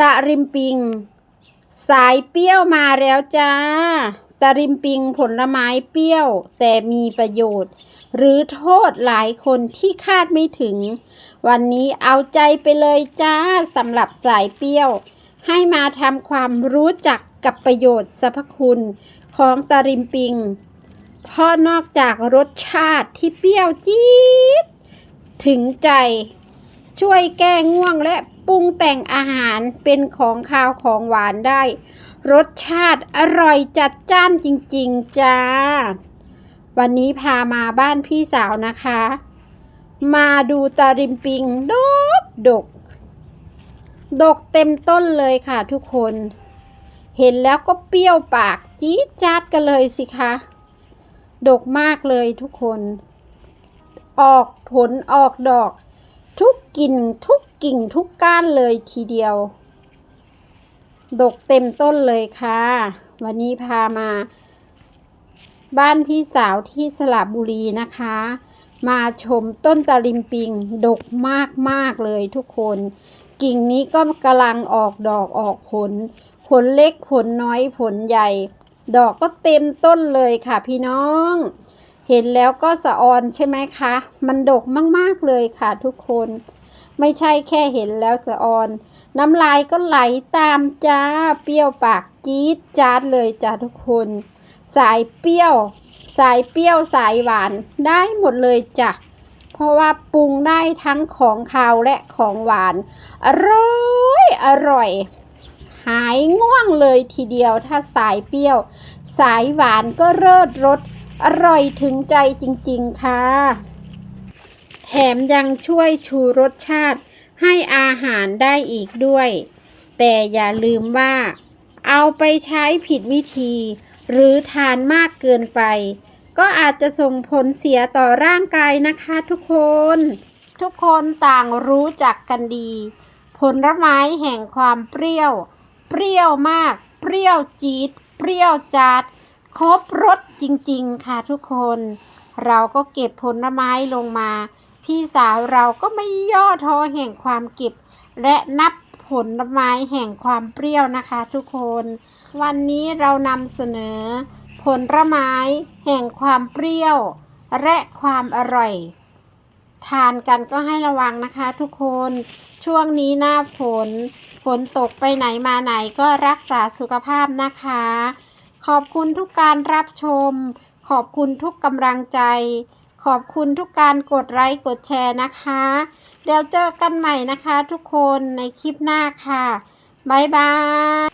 ตะริมปิง สายเปรี้ยวมาแล้วจ้า ตะริมปิงผลไม้เปรี้ยว แต่มีประโยชน์ หรือโทษหลายคนที่คาดไม่ถึง วันนี้เอาใจไปเลยจ้าสำหรับสายเปรี้ยว ให้มาทำความรู้จักกับประโยชน์สรรพคุณของตะริมปิง เพราะนอกจากรสชาติที่เปรี้ยวจี๊ดถึงใจ ช่วยแก้ง่วงและปรุงแต่งอาหารเป็นของคาวของหวานได้ รสชาติอร่อยจัดจ้านจริงๆจ้า วันนี้พามาบ้านพี่สาวนะคะ มาดูตาริมปิงดกดก ดกเต็มต้นเลยค่ะทุกคน เห็นแล้วก็เปรี้ยวปากจี๊ดจ๊าดกันเลยสิคะ ดกมากเลยทุกคน ออกผลออกดอก ทุกกิ่งทุกกิ่งทุกก้านเลยทีเดียว ดกเต็มต้นเลยค่ะ วันนี้พามา บ้านพี่สาวที่สระบุรีนะคะ มาชมต้นตะลิมปิง ดกมากมากเลยทุกคน กิ่งนี้ก็กำลังออกดอกออกผล ผลเล็กผลน้อยผลใหญ่ ดอกก็เต็มต้นเลยค่ะพี่น้อง เห็นแล้วก็สะออนใช่ไหมคะ มันดกมากๆเลยค่ะทุกคน ไม่ใช่แค่เห็นแล้วสะออน น้ำลายก็ไหลตามจ้า เปรี้ยวปากจี๊ดจ๊าดเลยจ้าทุกคน สายเปรี้ยว สายเปรี้ยวสายหวานได้หมดเลยจ้ะ เพราะว่าปรุงได้ทั้งของคาวและของหวาน อร่อย อร่อย หายง่วงเลยทีเดียวถ้าสายเปรี้ยว สายหวานก็เลิศรส อร่อยถึงใจจริงๆค่ะ แถมยังช่วยชูรสชาติให้อาหารได้อีกด้วย แต่อย่าลืมว่า เอาไปใช้ผิดวิธี หรือทานมากเกินไป ก็อาจจะส่งผลเสียต่อร่างกายนะคะทุกคน ทุกคนต่างรู้จักกันดี ผลไม้แห่งความเปรี้ยว เปรี้ยวมาก เปรี้ยวจี๊ด เปรี้ยวจัด ครบรสจริงๆค่ะทุกคน เราก็เก็บผลไม้ลงมา พี่สาวเราก็ไม่ย่อท้อแห่งความเก็บ และนับผลไม้แห่งความเปรี้ยวนะคะทุกคน วันนี้เรานำเสนอ ผลไม้แห่งความเปรี้ยว และความอร่อย ทานกันก็ให้ระวังนะคะทุกคนช่วงนี้หน้าฝน ฝนตกไปไหนมาไหนก็รักษาสุขภาพนะคะ ขอบคุณทุกการรับชม ขอบคุณทุกกำลังใจ ขอบคุณทุกการกดไลค์กดแชร์นะคะ เดี๋ยวเจอกันใหม่นะคะทุกคนในคลิปหน้าค่ะ บ๊ายบาย